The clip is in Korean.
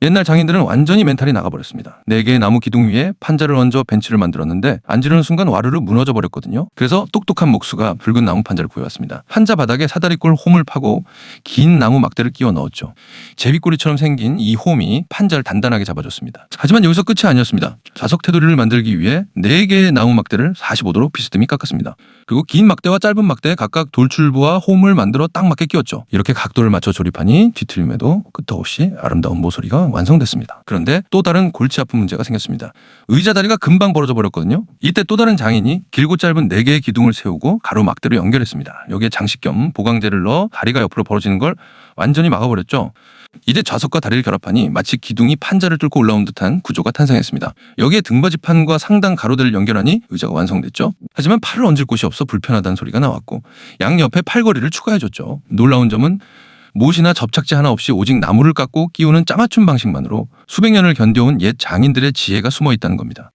옛날 장인들은 완전히 멘탈이 나가버렸습니다. 네 개의 나무 기둥 위에 판자를 얹어 벤치를 만들었는데 앉으려는 순간 와르르 무너져 버렸거든요. 그래서 똑똑한 목수가 붉은 나무 판자를 구해왔습니다. 판자 바닥에 사다리꼴 홈을 파고 긴 나무 막대를 끼워 넣었죠. 제비꼬리처럼 생긴 이 홈이 판자를 단단하게 잡아줬습니다. 하지만 여기서 끝이 아니었습니다. 좌석 테두리를 만들기 위해 네 개의 나무 막대를 45도로 비스듬히 깎았습니다. 그리고 긴 막대와 짧은 막대에 각각 돌출부와 홈을 만들어 딱 맞게 끼웠죠. 이렇게 각도를 맞춰 조립하니 뒤틀림에도 끄떡없이 아름다운 모서리가 완성됐습니다. 그런데 또 다른 골치 아픈 문제가 생겼습니다. 의자 다리가 금방 벌어져 버렸거든요. 이때 또 다른 장인이 길고 짧은 네 개의 기둥을 세우고 가로 막대로 연결했습니다. 여기에 장식 겸 보강제를 넣어 다리가 옆으로 벌어지는 걸 완전히 막아버렸죠. 이제 좌석과 다리를 결합하니 마치 기둥이 판자를 뚫고 올라온 듯한 구조가 탄생했습니다. 여기에 등받이판과 상단 가로대를 연결하니 의자가 완성됐죠. 하지만 팔을 얹을 곳이 없어 불편하다는 소리가 나왔고 양 옆에 팔걸이를 추가해줬죠. 놀라운 점은 못이나 접착제 하나 없이 오직 나무를 깎고 끼우는 짜맞춤 방식만으로 수백 년을 견뎌온 옛 장인들의 지혜가 숨어 있다는 겁니다.